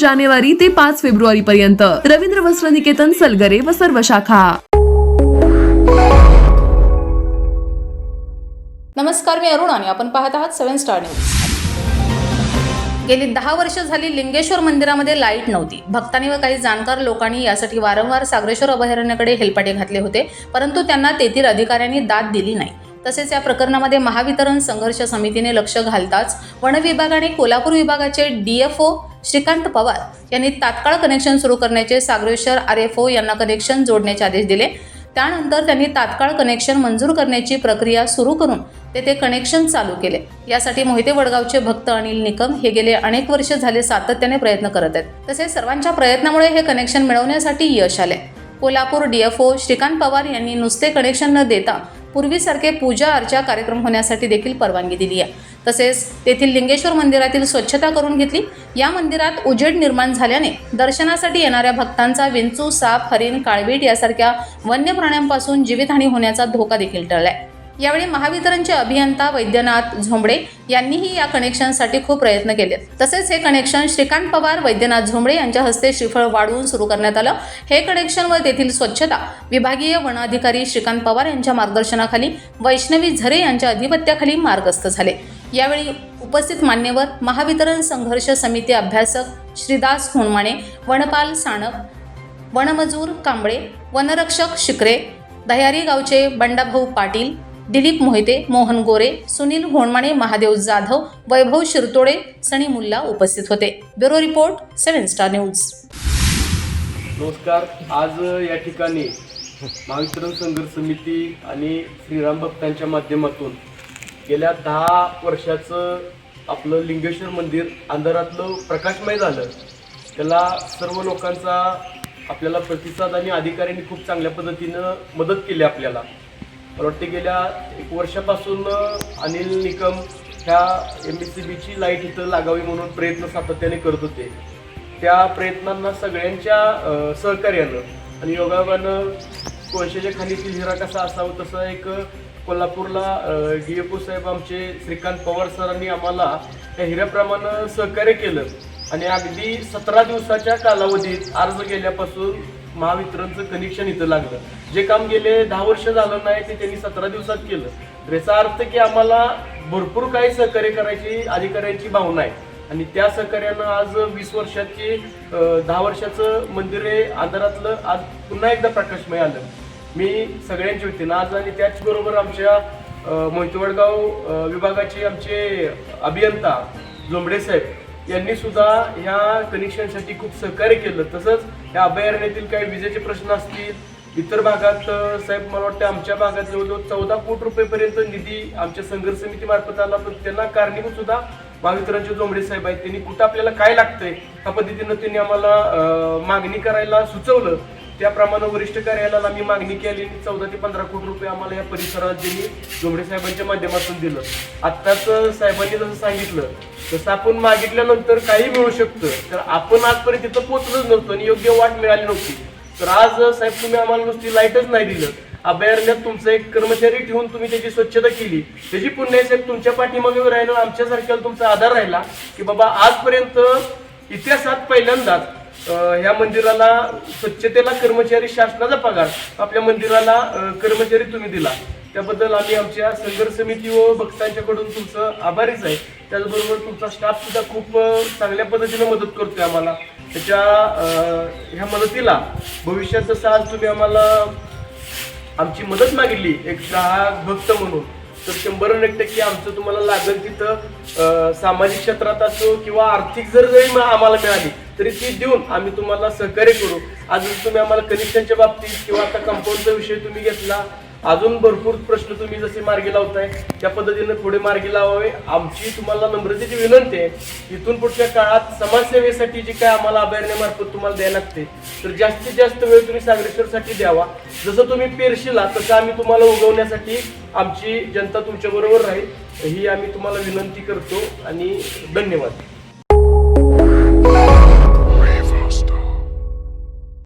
जानेवारी ते पाच फेब्रुवारी पर्यंत रवींद्र वस्त्र निकेतन सलगरे व सर्व शाखा. नमस्कार मी अरुण आणि आपण पाहत आहात सेव्हन स्टार न्यूज. गेली दहा वर्ष झाली लिंगेश्वर मंदिरामध्ये लाइट नव्हती. भक्तांनी व काही जाणकार लोकांनी यासाठी वारंवार सागरेश्वर अभयारण्याकडे हेलपाटे घातले होते परंतु त्यांना तेथील अधिकाऱ्यांनी दाद दिली नाही. तसेच या प्रकरणामध्ये महावितरण संघर्ष समितीने लक्ष घालताच वन विभाग आणि कोल्हापूर विभागाचे ओ श्रीकांत पवार यांनी तात्काळ कनेक्शन सुरू करण्याचे सागरेश्वर आर एफ ओ यांना कनेक्शन जोडण्याचे आदेश दिले. त्यानंतर त्यांनी तात्काळ कनेक्शन मंजूर करण्याची प्रक्रिया सुरू करून तेथे कनेक्शन चालू केले. यासाठी मोहिते वडगावचे भक्त अनिल निकम हे गेले अनेक वर्ष झाले सातत्याने प्रयत्न करत आहेत. तसेच सर्वांच्या प्रयत्नामुळे हे कनेक्शन मिळवण्यासाठी यश आले. कोल्हापूर डीएफओ श्रीकांत पवार यांनी नुसते कनेक्शन न देता पूर्वीसारखे पूजा अर्चा कार्यक्रम होण्यासाठी देखील परवानगी दिली आहे. तसेच तेथील लिंगेश्वर मंदिरातील स्वच्छता करून घेतली. या मंदिरात उजेड निर्माण झाल्याने दर्शनासाठी येणाऱ्या भक्तांचा विंचू साप हरिण काळवीट यासारख्या वन्य प्राण्यांपासून जीवितहानी होण्याचा धोका देखील टळलाय. यावेळी महावितरणचे अभियंता वैद्यनाथ झोंबडे यांनीही या कनेक्शनसाठी खूप प्रयत्न केले तसेच हे कनेक्शन श्रीकांत पवार वैद्यनाथ झोंबडे यांच्या हस्ते श्रीफळ वाढवून सुरू करण्यात आलं. हे कनेक्शन व तेथील स्वच्छता विभागीय वनाधिकारी श्रीकांत पवार यांच्या मार्गदर्शनाखाली वैष्णवी झरे यांच्या अधिपत्याखाली मार्गस्थ झाले. यावेळी उपस्थित मान्यवर महावितरण संघर्ष समिती अभ्यासक श्रीदास होनमाणे वनपाल साणप वनमजूर कांबळे वनरक्षक शिकरे दह्यारी गावचे बंडाभाऊ पाटील दिलीप मोहिते मोहन गोरे सुनील होणमाणे महादेव जाधव वैभव शिरतोडे सनी मुल्ला उपस्थित होते. Bureau report seven star news. नमस्कार. आज या ठिकाणी महावितरण संघर्ष समिती आणि श्रीराम भक्तांच्या माध्यमातून गेल्या दहा वर्षाचं आपलं लिंगेश्वर मंदिर अंधारातलं प्रकाशमय झालं. त्याला सर्व लोकांचा आपल्याला प्रतिसाद आणि अधिकाऱ्यांनी खूप चांगल्या पद्धतीनं मदत केली आपल्याला. मला वाटते गेल्या एक वर्षापासून अनिल निकम ह्या एम एस सी बीची लाइट इथं लागावी म्हणून प्रयत्न सातत्याने करत होते. त्या प्रयत्नांना सगळ्यांच्या सहकार्यानं आणि योगायोगानं कोळशाच्या खालीतील हिरा कसा असावं तसं एक कोल्हापूरला डी एफ ओ साहेब आमचे श्रीकांत पवार सरांनी आम्हाला त्या हिऱ्याप्रमाणे सहकार्य केलं. आणि अगदी सतरा दिवसाच्या कालावधीत अर्ज केल्यापासून महावितरणचं कनेक्शन इथं लागलं. जे काम गेले दहा वर्ष झालं नाही ते त्यांनी सतरा दिवसात केलं. तर याचा अर्थ की आम्हाला भरपूर काही सहकार्य करायची अधिकाऱ्यांची भावना आहे. आणि त्या सहकार्यानं आज वीस वर्षाची दहा वर्षाचं मंदिर हे अंधारातलं आज पुन्हा एकदा प्रकाशमय आलं. मी सगळ्यांच्या वतीनं आज आणि त्याचबरोबर आमच्या मोहितवडगाव विभागाचे आमचे अभियंता लोंबडे साहेब यांनी सुद्धा ह्या कनेक्शनसाठी खूप सहकार्य केलं. तसंच या अभयारण्यातील काही विजेचे प्रश्न असतील इतर भागात साहेब मला वाटतं आमच्या भागात जवळजवळ चौदा कोटी रुपयेपर्यंत निधी आमच्या संघर्ष समितीमार्फत आला पण त्यांना कारणीभूत सुद्धा महावितरणचे जोंबडे साहेब आहेत त्यांनी कुठं आपल्याला काय लागतंय त्या पद्धतीनं त्यांनी आम्हाला मागणी करायला सुचवलं. त्याप्रमाणे वरिष्ठ कार्यालयाला आम्ही मागणी केली आणि चौदा ते पंधरा कोटी रुपये आम्हाला या परिसरात त्यांनी जोंबडे साहेबांच्या माध्यमातून दिलं. आत्ताच साहेबांनी जसं सांगितलं तसं आपण मागितल्यानंतर काही मिळू शकतं. तर आपण आजपर्यंत तिथं पोचलंच नव्हतं आणि योग्य वाट मिळाली नव्हती. तर आज साहेब तुम्ही आम्हाला नुसती लाईटच नाही दिलं. अभयारण्यात तुमचा एक कर्मचारी ठेवून तुम्ही त्याची स्वच्छता केली. त्याची पुण्य साहेब तुमच्या पाठीमागे राहिलं आमच्यासारख्याला तुमचा आधार राहिला की बाबा आजपर्यंत इतिहासात पहिल्यांदाच ह्या मंदिराला स्वच्छतेला कर्मचारी शासनाचा पगार आपल्या मंदिराला कर्मचारी तुम्ही दिला. त्याबद्दल आम्ही आमच्या संघर्ष समिती व भक्तांच्याकडून तुमचं आभारीच आहे. त्याचबरोबर तुमचा स्टाफ सुद्धा खूप चांगल्या पद्धतीने मदत करतोय आम्हाला. त्याच्या ह्या मदतीला भविष्यात जसं आज तुम्ही आम्हाला आमची मदत मागितली एक ग्राहक भक्त म्हणून. तर शंभर एक टक्के आमचं तुम्हाला लागेल तिथं सामाजिक क्षेत्रात असो किंवा आर्थिक जर जरी म- आम्हाला मिळाली तरी ती देऊन आम्ही तुम्हाला सहकार्य करू. अजून तुम्ही आम्हाला कनेक्शनच्या बाबतीत किंवा आता कंपाऊंडचा विषय तुम्ही घेतला अजून भरपूर प्रश्न तुम्ही जसे मार्गी लावताय त्या पद्धतीने पुढे मार्गी लावावे. आमची तुम्हाला नम्रतेची विनंती आहे इथून पुढच्या काळात समाजसेवेसाठी जी काय आम्हाला अभयारण्यामार्फत तुम्हाला द्यायला लागते तर जास्तीत जास्त वेळ तुम्ही सागरेश्वरसाठी द्यावा. जसं तुम्ही पेरशिला तसं आम्ही तुम्हाला उगवण्यासाठी आमची जनता तुमच्याबरोबर राहील. ही आम्ही तुम्हाला विनंती करतो आणि धन्यवाद.